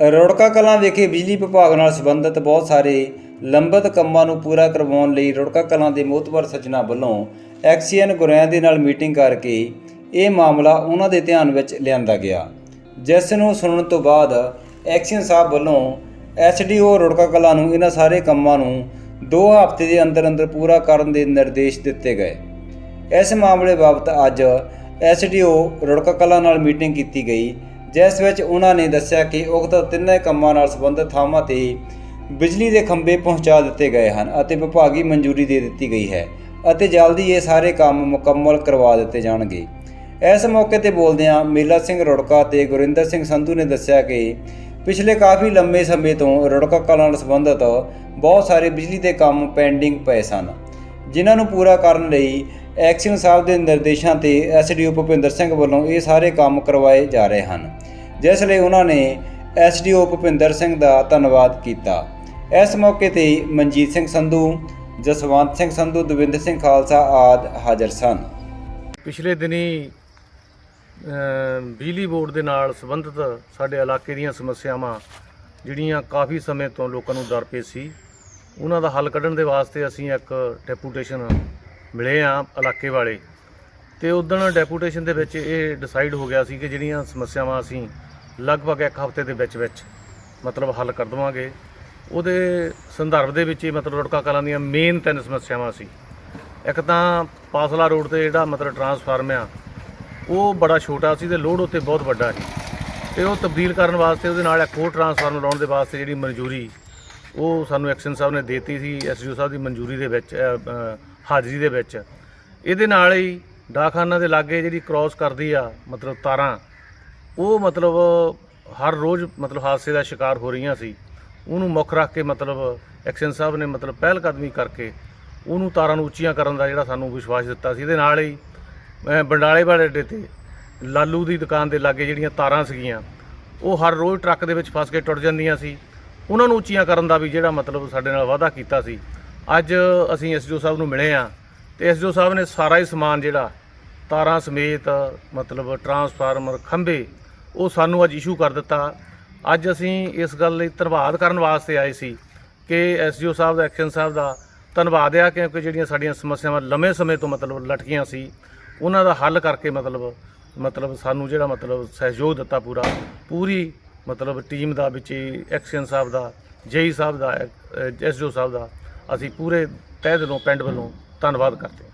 ਰੁੜਕਾ ਕਲਾਂ ਵਿਖੇ ਬਿਜਲੀ ਵਿਭਾਗ ਨਾਲ ਸੰਬੰਧਿਤ ਬਹੁਤ ਸਾਰੇ ਲੰਬਿਤ ਕੰਮਾਂ ਨੂੰ ਪੂਰਾ ਕਰਵਾਉਣ ਲਈ ਰੁੜਕਾ ਕਲਾਂ ਦੇ ਮੋਹਤਵਰ ਸੱਜਣਾ ਵੱਲੋਂ ਐਕਸੀਐਨ ਗੁਰਿਆਂ ਦੇ ਨਾਲ ਮੀਟਿੰਗ ਕਰਕੇ ਇਹ ਮਾਮਲਾ ਉਹਨਾਂ ਦੇ ਧਿਆਨ ਵਿੱਚ ਲਿਆਂਦਾ ਗਿਆ। ਜਿਸ ਨੂੰ ਸੁਣਨ ਤੋਂ ਬਾਅਦ ਐਕਸੀਅਨ ਸਾਹਿਬ ਵੱਲੋਂ ਐਸਡੀਓ ਰੁੜਕਾ ਕਲਾਂ ਨੂੰ ਇਹਨਾਂ ਸਾਰੇ ਕੰਮਾਂ ਨੂੰ 2 ਹਫ਼ਤੇ ਦੇ ਅੰਦਰ ਅੰਦਰ ਪੂਰਾ ਕਰਨ ਦੇ ਨਿਰਦੇਸ਼ ਦਿੱਤੇ ਗਏ। ਇਸ ਮਾਮਲੇ ਬਾਬਤ ਅੱਜ ਐਸਡੀਓ ਰੁੜਕਾ ਕਲਾਂ ਨਾਲ ਮੀਟਿੰਗ ਕੀਤੀ ਗਈ। ਜਿਸ ਵਿੱਚ ਉਹਨਾਂ ਨੇ ਦੱਸਿਆ ਕਿ ਉਕਤ ਤਿੰਨੇ ਕੰਮਾਂ ਨਾਲ ਸੰਬੰਧਿਤ ਥਾਵਾਂ ਤੇ ਬਿਜਲੀ ਦੇ ਖੰਭੇ ਪਹੁੰਚਾ ਦਿੱਤੇ ਗਏ ਹਨ ਅਤੇ ਵਿਭਾਗੀ ਮਨਜ਼ੂਰੀ ਦੇ ਦਿੱਤੀ ਗਈ ਹੈ ਅਤੇ ਜਲਦੀ ਇਹ ਸਾਰੇ ਕੰਮ ਮੁਕੰਮਲ ਕਰਵਾ ਦਿੱਤੇ ਜਾਣਗੇ। ਇਸ ਮੌਕੇ ਤੇ ਬੋਲਦਿਆਂ ਮੇਲਾ ਸਿੰਘ ਰੁੜਕਾ ਤੇ ਗੁਰਿੰਦਰ ਸਿੰਘ ਸੰਧੂ ਨੇ ਦੱਸਿਆ ਕਿ ਪਿਛਲੇ ਕਾਫੀ ਲੰਮੇ ਸਮੇਂ ਤੋਂ ਰੁੜਕਾ ਕਲਾਂ ਨਾਲ ਸੰਬੰਧਿਤ ਬਹੁਤ ਸਾਰੇ ਬਿਜਲੀ ਦੇ ਕੰਮ ਪੈਂਡਿੰਗ ਪਏ ਸਨ, ਜਿਨ੍ਹਾਂ ਨੂੰ ਪੂਰਾ ਕਰਨ ਲਈ ਐਕਸ਼ਨ ਸਾਹਿਬ ਦੇ ਨਿਰਦੇਸ਼ਾਂ ਤੇ ਐਸਡੀਓ ਭੁਪਿੰਦਰ ਸਿੰਘ ਵੱਲੋਂ ਇਹ ਸਾਰੇ ਕੰਮ ਕਰਵਾਏ ਜਾ ਰਹੇ ਹਨ। ਜਿਸ ਲਈ ਉਹਨਾਂ ਨੇ ਐਸਡੀਓ ਭੁਪਿੰਦਰ ਸਿੰਘ ਦਾ ਧੰਨਵਾਦ ਕੀਤਾ। ਇਸ ਮੌਕੇ ਤੇ ਮਨਜੀਤ ਸਿੰਘ ਸੰਧੂ, ਜਸਵੰਤ ਸਿੰਘ ਸੰਧੂ, ਦਵਿੰਦਰ ਸਿੰਘ ਖਾਲਸਾ ਆਦ ਹਾਜ਼ਰ ਸਨ। ਪਿਛਲੇ ਦਿਨੀ ਬਿਜਲੀ ਬੋਰਡ ਦੇ ਨਾਲ ਸੰਬੰਧਿਤ ਸਾਡੇ ਇਲਾਕੇ ਦੀਆਂ ਸਮੱਸਿਆਵਾਂ, ਜਿਹੜੀਆਂ ਕਾਫੀ ਸਮੇਂ ਤੋਂ ਲੋਕਾਂ ਨੂੰ ਦਰਪੇਸ਼ ਸੀ, ਉਹਨਾਂ ਦਾ ਹੱਲ ਕੱਢਣ ਦੇ ਵਾਸਤੇ ਅਸੀਂ ਇੱਕ ਡੈਪੂਟੇਸ਼ਨ ਮਿਲੇ ਆ ਇਲਾਕੇ ਵਾਲੇ। ਤੇ ਉਦੋਂ ਡੈਪੂਟੇਸ਼ਨ ਦੇ ਵਿੱਚ ਇਹ ਡਿਸਾਈਡ ਹੋ ਗਿਆ ਸੀ ਕਿ ਜਿਹੜੀਆਂ ਸਮੱਸਿਆਵਾਂ ਅਸੀਂ ਲਗਭਗ ਇੱਕ ਹਫ਼ਤੇ ਦੇ ਵਿੱਚ ਵਿੱਚ ਮਤਲਬ ਹੱਲ ਕਰ ਦਵਾਂਗੇ। ਉਹਦੇ ਸੰਦਰਭ ਦੇ ਵਿੱਚ ਹੀ ਮਤਲਬ ਰੁੜਕਾ ਕਲਾਂ ਦੀਆਂ ਮੇਨ ਤਿੰਨ ਸਮੱਸਿਆਵਾਂ ਸੀ। ਇੱਕ ਤਾਂ ਪਾਸਲਾ ਰੋਡ ਤੇ ਜਿਹੜਾ ਮਤਲਬ ਟਰਾਂਸਫਾਰਮ ਆ, ਉਹ ਬੜਾ ਛੋਟਾ ਸੀ ਤੇ ਲੋਡ ਉੱਤੇ ਬਹੁਤ ਵੱਡਾ ਸੀ। ਤੇ ਉਹ ਤਬਦੀਲ ਕਰਨ ਵਾਸਤੇ ਉਹਦੇ ਨਾਲ ਇੱਕ ਹੋਰ ਟਰਾਂਸਫਾਰਮ ਲਾਉਣ ਦੇ ਵਾਸਤੇ ਜਿਹੜੀ ਮਨਜ਼ੂਰੀ ਉਹ ਸਾਨੂੰ ਐਕਸ਼ਨ ਸਾਹਿਬ ਨੇ ਦਿੱਤੀ ਸੀ ਐਸਡੀਓ ਸਾਹਿਬ ਦੀ ਮਨਜ਼ੂਰੀ ਦੇ ਵਿੱਚ ਹਾਜ਼ਰੀ ਦੇ ਵਿੱਚ। ਇਹਦੇ ਨਾਲ ਹੀ ਡਾਕਖਾਨਾ ਦੇ ਲਾਗੇ ਜਿਹੜੀ ਕ੍ਰਾਸ ਕਰਦੀ ਆ, ਮਤਲਬ ਤਾਰਾਂ, ਉਹ ਮਤਲਬ ਹਰ ਰੋਜ਼ ਮਤਲਬ ਹਾਦਸੇ ਦਾ ਸ਼ਿਕਾਰ ਹੋ ਰਹੀਆਂ ਸੀ। ਉਹਨੂੰ ਮੁੱਖ ਰੱਖ ਕੇ ਮਤਲਬ ਐਕਸ਼ਨ ਸਾਹਿਬ ਨੇ ਮਤਲਬ ਪਹਿਲ ਕਦਮੀ ਕਰਕੇ ਉਹਨੂੰ ਤਾਰਾਂ ਨੂੰ ਉੱਚੀਆਂ ਕਰਨ ਦਾ ਜਿਹੜਾ ਸਾਨੂੰ ਵਿਸ਼ਵਾਸ ਦਿੱਤਾ ਸੀ। ਇਹਦੇ ਨਾਲ ਹੀ, ਅਹ, ਬੰਡਾਲੇ ਵਾਲੇ ਅੱਡੇ ਤੇ ਲਾਲੂ ਦੀ ਦੁਕਾਨ ਦੇ ਲਾਗੇ ਜਿਹੜੀਆਂ ਤਾਰਾਂ ਸੀਗੀਆਂ, ਉਹ ਹਰ ਰੋਜ਼ ਟਰੱਕ ਦੇ ਵਿੱਚ ਫਸ ਕੇ ਟੁੱਟ ਜਾਂਦੀਆਂ ਸੀ। ਉਹਨਾਂ ਨੂੰ ਉੱਚੀਆਂ ਕਰਨ ਦਾ ਵੀ ਜਿਹੜਾ ਮਤਲਬ ਸਾਡੇ ਨਾਲ ਵਾਅਦਾ ਕੀਤਾ ਸੀ। ਅੱਜ ਅਸੀਂ ਐਸਡੀਓ ਸਾਹਿਬ ਨੂੰ ਮਿਲੇ ਆ ਤੇ ਐਸਡੀਓ ਸਾਹਿਬ ਨੇ ਸਾਰਾ ਹੀ ਸਮਾਨ ਜਿਹੜਾ ਤਾਰਾਂ ਸਮੇਤ ਮਤਲਬ ਟਰਾਂਸਫਾਰਮਰ, ਖੰਭੇ, ਉਹ ਸਾਨੂੰ ਅੱਜ ਇਸ਼ੂ ਕਰ ਦਿੱਤਾ। ਅੱਜ ਅਸੀਂ ਇਸ ਗੱਲ ਲਈ ਧੰਨਵਾਦ ਕਰਨ ਵਾਸਤੇ ਆਏ ਸੀ ਕਿ ਐਸਡੀਓ ਸਾਹਿਬ ਦਾ, ਐਕਸ਼ਨ ਸਾਹਿਬ ਦਾ ਧੰਨਵਾਦ ਆ, ਕਿਉਂਕਿ ਜਿਹੜੀਆਂ ਸਾਡੀਆਂ ਸਮੱਸਿਆਵਾਂ ਲੰਮੇ ਸਮੇਂ ਤੋਂ ਮਤਲਬ ਲਟਕੀਆਂ ਸੀ, ਉਹਨਾਂ ਦਾ ਹੱਲ ਕਰਕੇ ਮਤਲਬ ਮਤਲਬ ਸਾਨੂੰ ਜਿਹੜਾ ਮਤਲਬ ਸਹਿਯੋਗ ਦਿੱਤਾ ਪੂਰਾ। ਪੂਰੀ ਮਤਲਬ ਟੀਮ ਦਾ ਵਿੱਚ ਹੀ, ਐਕਸ਼ਨ ਸਾਹਿਬ ਦਾ, ਜੇਈ ਸਾਹਿਬ ਦਾ ਐਸਡੀਓ ਸਾਹਿਬ ਦਾ, ਅਸੀਂ ਪੂਰੇ ਤਹਿ ਦਿਲੋਂ, ਪਿੰਡ ਵੱਲੋਂ ਧੰਨਵਾਦ ਕਰਦੇ ਹਾਂ।